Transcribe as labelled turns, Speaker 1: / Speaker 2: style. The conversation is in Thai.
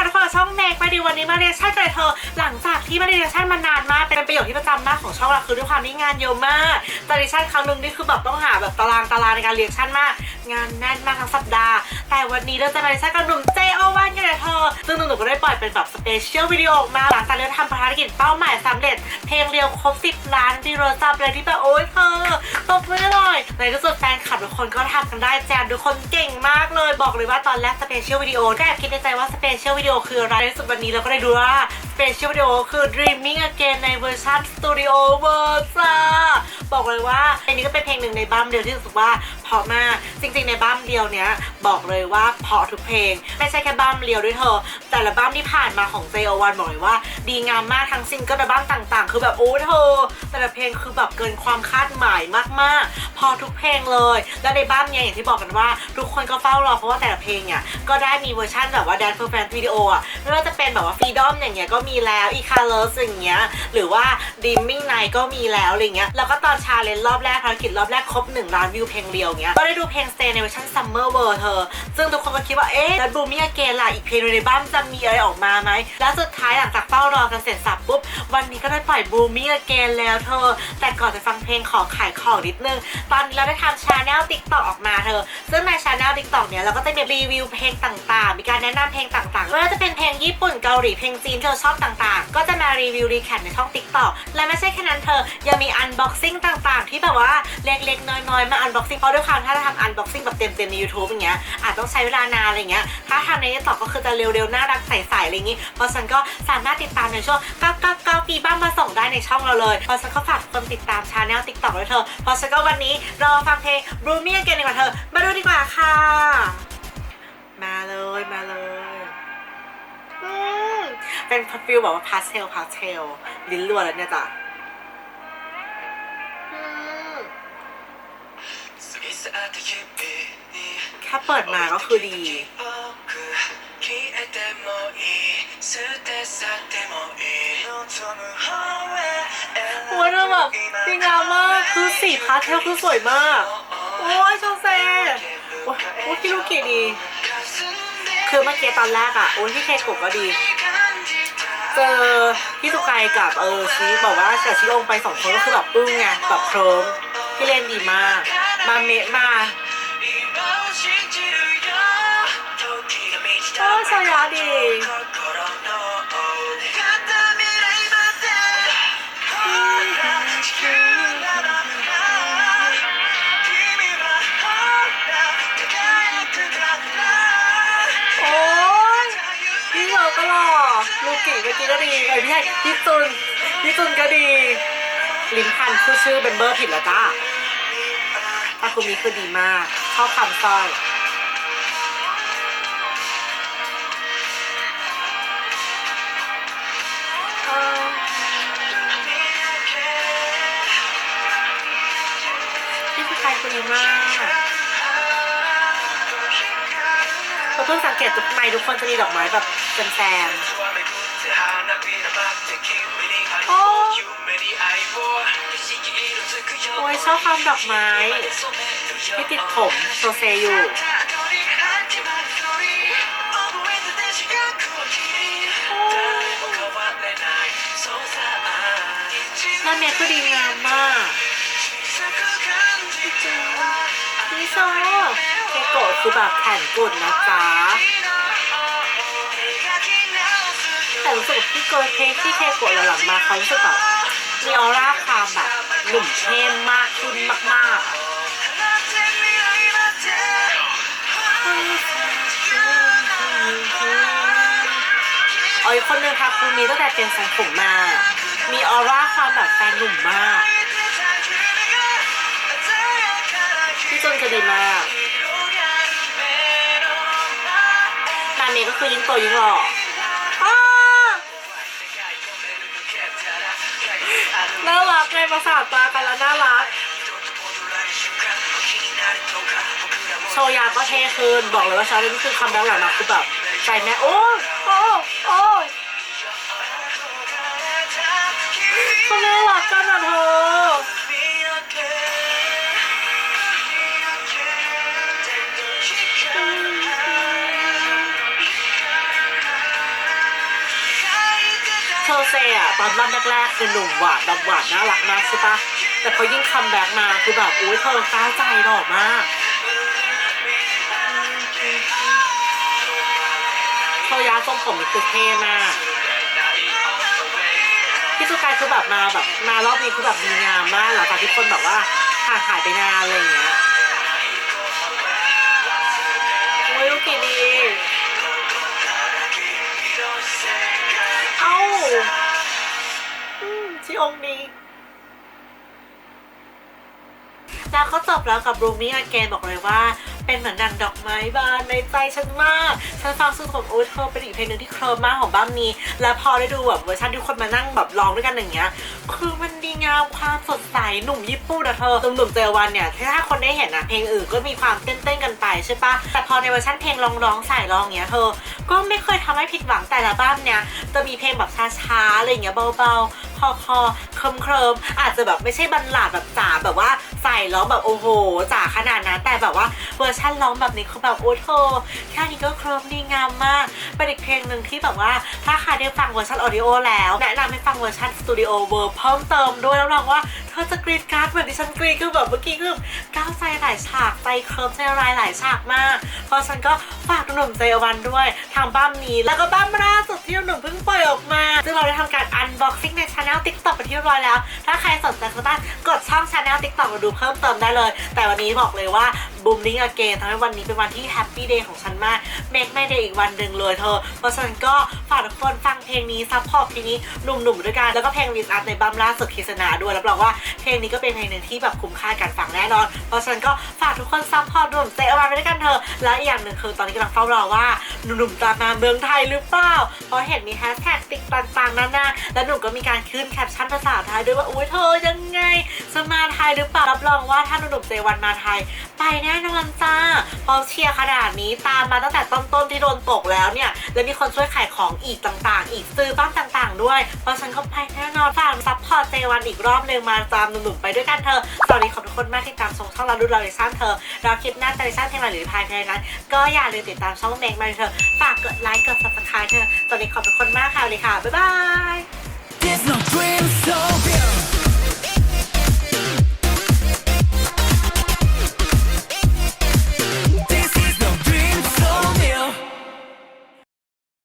Speaker 1: ค่ะทุกคน ช่องเมกมาดีวันนี้มาเรียนชั่นกันเลยเธอ หลังจากที่มาเรียนชั่นมานานมากเป็นประโยชน์ที่ประจำมากของช่องเราคือด้วยความที่งานเยอะมากตอนเรียนชั่นครั้งหนึ่งนี่คือแบบต้องหาแบบตารางตารางในการเรียนชั่นมาก งานแน่นมากทั้งสัปดาห์ แต่วันนี้เราจะมาเรียนชั่นกับหนุ่มเจโอวันกันเลยเธอซึ่งหนุ่มๆก็ได้ปล่อยเป็นแบบสเปเชียลวิดีโอออกมาหลังจากที่เราทำภารกิจเป้าหมายสำเร็จ เพลงเรียวครบ10ล้านที่เราจับเลยที่แบบโอ๊ยเธอตบมือหน่อยในที่สุดแฟนคลับทุกคนก็ทำกันได้แจมทุกคนเก่งมากเลยบอกเลยว่าตอนแรกสเปเชียลวิดีโอแอบคิดในใจว่าสเปเชียลวิดีโอคือือะไรในสุดวันนี้เราก็ได้ดูว่า เปเชียลวิดีโอคือ Dreaming Again ในเวอร์ชันสตูดิโอเวอร์ซ่าบอกเลยว่าเพลงนี้ก็เป็นเพลงหนึ่งในบัมเดียวที่รู้สึกว่าเพราะมากจริงๆ ในบัมเดียวเนี้ยบอกเลยว่าเพราะทุกเพลง ไม่ใช่แค่บัมเดียวด้วยเธอ แต่ละบัมที่ผ่านมาของ JO1 บอกเลยว่า ดีงามมากทั้งซิงเกิลและบัมต่างๆ คือแบบโอ้เธอ แต่ละเพลงคือแบบเกินความคาดหมายมากๆ พอทุกเพลงเลย แล้วในบัมเนี่ยอย่างที่บอกกันว่า ทุกคนก็เฝ้ารอเพราะว่าแต่ละเพลงเนี่ยก็ได้มีเวอร์ชันแบบว่า Dance for Fans วิดีโออะไม่ว่าจะเป็นแบบว่า Freedom อย่างเงี้ยก็มีีแล้ว e c o l o r s อย่างเงี้ยหรือว่าดิมมิ่งไนก็มีแล้วอะไรเงี้ยแล้วก็ตอนชาเลนจ์รอบแรกภารกิจรอบแรกครบ1ล้านวิวเพลงเดียวเงี้ยก็ได้ดูเพลง Stay ในเวอร์ชัน Summer World เธอ ซึ่งทุกคนก็คิดว่าเอ๊ะแล้วบูมี่เกนล่ะอีกเพลงในบ้านจะมีอะไรออกมาไหมแล้วสุดท้ายหลังจากเฝ้ารอกันเสร็จสับปุ๊บวันนี้ก็ได้ปล่อยบูมี่เกนแล้วเธอ แต่ก่อนจะฟังเพลงขอขายของนิดนึง ตอนนี้เราได้ทำชาแนลติ๊กต็อกออกมาเธอ ซึ่งในชาแนลติ๊กต็อกเนี้ยเราก็จะมีรีวิวเพลงต่างๆ มีการแนะนำเพลงต่างๆไม่ว่าจะเป็นเพลงญี่ปุ่นเกาหลีเพลงจีนที่เราชอบต่างๆ ก็จะมารีวิวรีแคปในช่องติ๊กต็อกและไม่ใช่แค่นั้นเธอยังมีอันบ็อกซิ่งต่างๆ ที่แบบว่าเล็กๆน้อยๆมาอันบ็อกซิ่งเพราะด้วยความถ้าเราทำอันบ็อกซิ่งแบบเต็มๆใน YouTube อย่างเงี้ยอาจต้องใช้เวลานานอะไรเงี้ย ถ้าทำในติ๊กต็อกก็คือจะเร็วๆ น่ารักใสๆอะไรอย่างงี้ เพราะฉะนันก็สามารถติดตามในช่วง999ปีบ้างมาส่งได้ในช่องเราเลย เพราะฉะนันก็ฝากคนติดตามชาแนลติ๊กต็อกด้วยเธอ เพราะฉะนันก็วันนี้รอฟังเพลง b r o o m y Again ดีกว่าเธอ มาดูดีกว่าค่ะ มาเลยมาเลยอืมเป็นฟิลแบบว่าพาสเทลพาสเทลลิ้นรัวแล้วเนี่ยจ้ะอืม แค่เปิดมาก็คือดีโอ้ยแล้วแบบดีงามมาก คือสีพาสเทลคือสวยมาก โอ้ยโชเซโอ้ยโอ้ยคิรุกิดี คือเมื่อกี้ตอนแรกอะโอ้ยที่เคโกะก็ดี เจอพี่สุกายกับเออชีบอกว่าเสียชีองไปสองคนก็คือแบบอึ้งไงแบบโครมพี่เล่นดีมาก มาเมะมา โอ้ยชายาดีโอ้ยพี่เธอก็หล่อลูกิเมื่อกี้ก็ดีเอ้ยพี่ใช่พี่ตุนพี่ตุนก็ดีลิ้นพันชื่อชื่อเป็นเบอร์ผิดแล้วจ้า คุณมีคือดีมากชอบคำสร้อยเออพี่คือใครคนดีมากเราเพิ่งสังเกตทุกไม้ทุกคนจะมีดอกไม้แบบแซมๆโอ้ โอ้ยชอบความดอกไม้ที่ติดผมโซเซอยู่หน้าเมย์ก็ดีงามมากพี่โซเคโกะคือแบบแขนกุดนะจ๊ะแต่รู้สึกว่าพี่เกิร์ลเค้กที่เคโกะหลังๆมาเขารู้สึกแบบมีออร่าความแบบ หนุ่มเข้มมากขึ้นมาก ๆอ๋ออีกคนนึงค่ะคุณมีตั้งแต่เป็นสังผมมา มีออร่าความแบบแฟนหนุ่มมาก พี่จนก็ดีมากนาเมย์ก็คือยิ่งโตยิ่งหล่อ น่ารักเลยประสาทตากันแล้วน่ารัก โชยาก็เท่ขึ้นบอกเลยว่าชาเลนนี่คือคำดังหลังมาคือแบบใจแม่โอ้โอ้โอ้คนน่ารักกันอะเธอ เซอะตอนรอบแรกๆคือหนุ่มหวานแบบหวานน่ารักมากใช่ปะแต่พอยิ่งคัมแบ็กมาคือแบบอุ้ยเธอก้าวใจหล่อมากโทยาทรงผมนี่คือเท่มากพี่สุกายคือแบบมาแบบมารอบนี้คือแบบมีงามมากหลังจากที่คนแบบว่าห่างหายไปนานอะไรอย่างเงี้ย อืมที่องนี้แล้วก็จบแล้วกับ Rooming Again บอกเลยว่า เป็นเหมือนดังดอกไม้บานในใจฉันมาก ฉันฟังซึ่งผมโอ้ยเธอเป็นอีกเพลงหนึ่งที่เคลิมมากของบ้านนี้ แล้วพอได้ดูแบบเวอร์ชันที่คนมานั่งแบบร้องด้วยกันอย่างเงี้ย คือมันดีงามความสดใสหนุ่มญี่ปุ่นอะเธอหนุ่มๆเจอวันเนี่ยถ้าคนได้เห็นอะเพลงอื่นก็มีความเต้นๆกันไปใช่ปะแต่พอในเวอร์ชันเพลงร้องร้องๆใส่ร้องเงี้ยเธอ ก็ไม่เคยทำให้ผิดหวังแต่ละบ้านเนี่ยจะมีเพลงแบบช้าๆอะไรเงี้ยเบาๆ คอคอๆเคิมเคิมๆอาจจะแบบไม่ใช่บันหลาดแบบจ๋าแบบว่าใส่ร้องแบบโอ้โหจ๋าขนาดนั้นแต่แบบว่าเวอร์ชันร้องแบบนี้คือแบบโอ้โหแค่นี้ก็เคิมดีงามมากเป็นอีกเพลงหนึ่งที่แบบว่าถ้าใครได้ฟังเวอร์ชันออดิโอแล้วแนะนำให้ฟังเวอร์ชันสตูดิโอเวอร์เพิ่มเติมด้วยแล้วรองว่าเธอจะกรีดการ์ดเหมือนที่ฉันกรีดคือแบบเมื่อกี้คือก้าวใจหลายฉากใจเคลิมใจรายหลายฉากมาก เพราะฉันก็ฝากหนุ่มใจวันด้วยทางบ้านนี้ แล้วก็บ้านล่าสุดที่หนุ่มเพิ่งปล่อยออกมา ซึ่งเราได้ทำการอันบ็อกซิ่งในช anel TikTok ไปที่เรียบร้อยแล้ว ถ้าใครสนใจก็ต้องกดช่องช anel TikTok มาดูเพิ่มเติมได้เลย แต่วันนี้บอกเลยว่าบูมลิงอเกนทำให้วันนี้เป็นวันที่แฮปปี้เดย์ของฉันมากเมกไม่เดย์อีกวันหนึ่งเลยเธอ เพราะฉะนั้นก็ฝากทุกคนฟังเพลงนี้ซัพพอร์ตเพลงนี้หนุ่มๆด้วยกัน แล้วก็เพลงลิสอัพในบัมล่าสุดคิสนาด้วยรับรองว่าเพลงนี้ก็เป็นเพลงหนึ่งที่แบบคุ้มค่าการฟังแน่นอน เพราะฉะนั้นก็ฝากทุกคนซัพพอร์ตหนุ่มเซอวันไปด้วยกันเธอะและอีกอย่างหนึ่งคือตอนนี้กำลังเฝ้ารอว่าหนุ่มๆจะมาเมืองไทยหรือเปล่า เพราะเห็นมีแฮชแท็กติ๊กต่างๆนานาแล้วหนุ่มก็มีการขึ้นแคปชั่นภาษาไทยด้วยว่าอุ้ยเธอยังไงจะมาไทยหรือเปล่ารับรองว่าถ้าหนุ่มๆเซวันมาไทยไปแน่น่นอนจ้าพราะเชียร์ขนาดนี้ตามมาตั้งแต่ต้นๆที่โดนตกแล้วเนี่ย แล้วมีคนช่วยขายของอีกต่างๆ อีกซื้อบ้านต่างๆ ด้วย เพราะฉันก็ไปแน่นอนฝากซัพพอร์ตเจวันอีกรอบหนึ่งมาตามหนุ่มๆไปด้วยกันเธอตอนนี้ขอบทุกคนมากที่ตามชมช่องเราดูเราดิชั่นเธอเราคลิปหน้าดิชั่นเพลงอะไรหรือพายเพลงนั้นก็อย่าลืมติดตามช่องเมกมาเธอฝากกดไลค์กด subscribe เธอตอนนี้ขอบทุกคนมากค่ะเลยค่ะบ๊ายบาย
Speaker 2: There's no dream so